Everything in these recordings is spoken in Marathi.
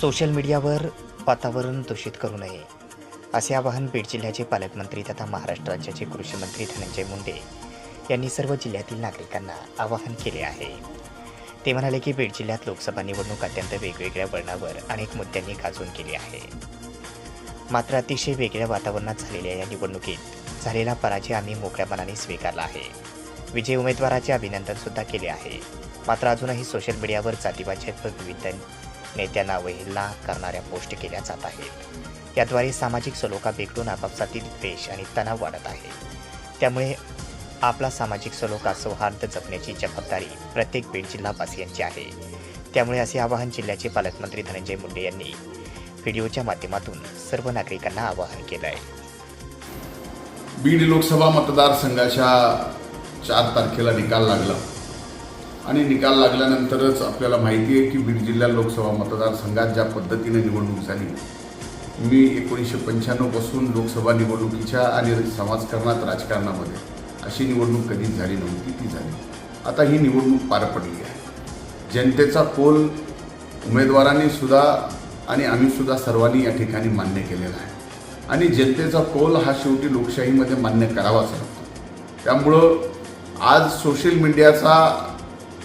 सोशल मीडियावर वातावरण दूषित करू नये असे आवाहन बीड जिल्ह्याचे पालकमंत्री तथा महाराष्ट्र राज्याचे कृषी मंत्री धनंजय मुंडे यांनी सर्व जिल्ह्यातील नागरिकांना आवाहन केले आहे. ते म्हणाले की बीड जिल्ह्यात लोकसभा निवडणूक अत्यंत वेगवेगळ्या वळणावर अनेक मुद्द्यांनी गाजून गेली आहे. मात्र अतिशय वेगळ्या वातावरणात झालेल्या या निवडणुकीत झालेला पराजय आम्ही मोकळ्या मनाने स्वीकारला आहे. विजय उमेदवाराचे अभिनंदन सुद्धा केले आहे. मात्र अजूनही सोशल मीडियावर जातीवाचक व विविध नेत्यांना अवहेलना करणाऱ्या पोस्ट केल्या जात आहेत. याद्वारे सामाजिक सलोखा बिघडून आपापसातील द्वेष आणि तणाव वाढत आहे. त्यामुळे आपला सामाजिक सलोखा सौहार्द जपण्याची जबाबदारी प्रत्येक बीड जिल्हावासियांची आहे. त्यामुळे असे आवाहन जिल्ह्याचे पालकमंत्री धनंजय मुंडे यांनी व्हिडिओच्या माध्यमातून सर्व नागरिकांना आवाहन केलं आहे बीड लोकसभा मतदारसंघाच्या चार तारखेला निकाल लागला. आणि निकाल लागल्यानंतरच आपल्याला माहिती आहे की बीड जिल्हा लोकसभा मतदारसंघात ज्या पद्धतीने निवडणूक झाली मी एकोणीसशे पंच्याण्णवपासून लोकसभा निवडणुकीच्या आणि समाजकारणात राजकारणामध्ये अशी निवडणूक कधीच झाली नव्हती ती झाली. आता ही निवडणूक पार पडली आहे. जनतेचा कोल उमेदवारांनी सुद्धा आणि आम्ही सुद्धा सर्वांनी या ठिकाणी मान्य केलेला आहे. आणि जनतेचा कौल हा शेवटी लोकशाहीमध्ये मान्य करावाच लागतो. त्यामुळं आज सोशल मीडियाचा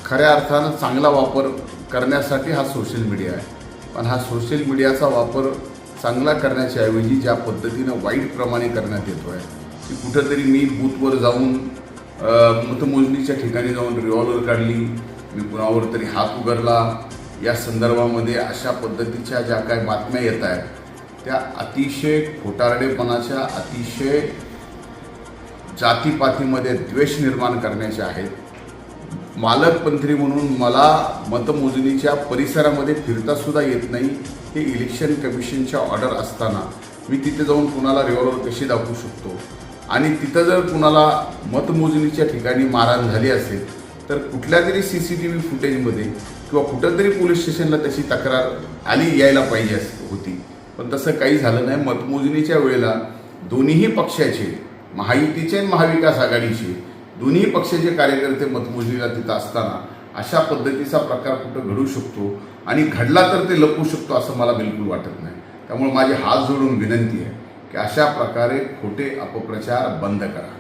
खऱ्या अर्थानं चांगला वापर करण्यासाठी हा सोशल मीडिया आहे. पण हा सोशल मीडियाचा वापर चांगला करण्याच्या ऐवजी ज्या पद्धतीनं वाईटप्रमाणे करण्यात येतो आहे की कुठंतरी मी बूथवर जाऊन मतमोजणीच्या ठिकाणी जाऊन रिव्हॉल्वर काढली मी कुणावर तरी हात उघडला या संदर्भामध्ये अशा पद्धतीच्या ज्या काही बातम्या येत आहेत त्या अतिशय खोटारडेपणाच्या अतिशय जातीपातीमध्ये द्वेष निर्माण करण्याच्या आहेत. मालकमंत्री म्हणून मला मतमोजणीच्या परिसरामध्ये फिरता सुद्धा येत नाही. हे इलेक्शन कमिशनच्या ऑर्डर असताना मी तिथे जाऊन कुणाला रिव्हॉल्वर कशी दाखवू शकतो? आणि तिथं जर कुणाला मतमोजणीच्या ठिकाणी मारहाण झाली असेल तर कुठल्या तरी सी सी टी व्ही फुटेजमध्ये किंवा कुठंतरी पोलीस स्टेशनला त्याची तक्रार आली यायला पाहिजे होती. पण तसं काही झालं नाही. मतमोजणीच्या वेळेला दोन्हीही पक्षाचे महायुतीचे आणि महाविकास आघाडीचे दोन्ही पक्षाचे कार्यकर्ते मतमोजणीला तिथं असताना अशा पद्धतीचा प्रकार कुठं घडू शकतो आणि घडला तर ते लपवू शकतो असं मला बिलकुल वाटत नाही. त्यामुळे माझी हात जोडून विनंती आहे की अशा प्रकारे खोटे अपप्रचार बंद करा.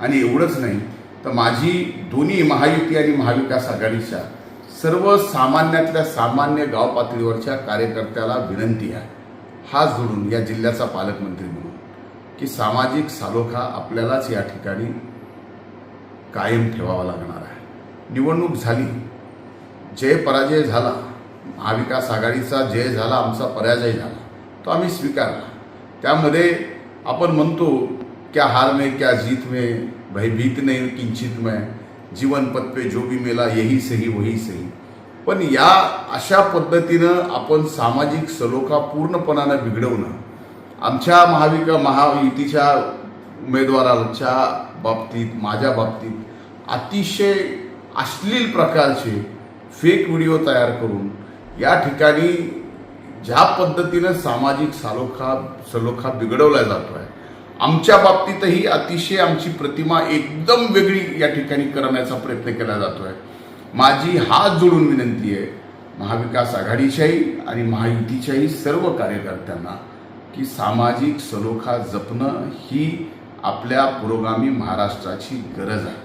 आणि एवढंच नाही तर माझी दोन्ही महायुती आणि महाविकास आघाडीच्या सर्व सामान्यातल्या सामान्य गाव पातळीवरच्या कार्यकर्त्याला विनंती आहे हात जोडून या जिल्ह्याचा पालकमंत्री म्हणून की सामाजिक सालोखा आपल्यालाच या ठिकाणी कायम ठेवावा लागणार आहे. निवडणूक झाली जय पराजय झाला महाविकास आघाडीचा जय झाला आमचा पराजय झाला तो आम्ही स्वीकारला. त्यामध्ये आपण म्हणतो क्या हार में क्या जीत में भयभीत नाही किंचित में जीवन पत्पे जो भी मेला यही सही वही सही. पण या अशा पद्धतीनं आपण सामाजिक सलोखा पूर्णपणानं बिघडवणं आमच्या महाविका महायुतीच्या उमेदवाराच्या बाबतीत माझ्या बाबतीत अतिशय अश्लील प्रकारचे फेक व्हिडिओ तयार करून या ठिकाणी ज्या पद्धतीनं सामाजिक सालोखा सलोखा बिघडवला जातो आहे आमच्या बाबतीतही अतिशय आमची प्रतिमा एकदम वेगळी या ठिकाणी करण्याचा प्रयत्न केला जातो आहे माझी हात जोडून विनंती आहे महाविकास आघाडीच्याही आणि महायुतीच्याही सर्व कार्यकर्त्यांना की सामाजिक सलोखा जपणं ही आपल्या पुरोगामी महाराष्ट्राची गरज आहे.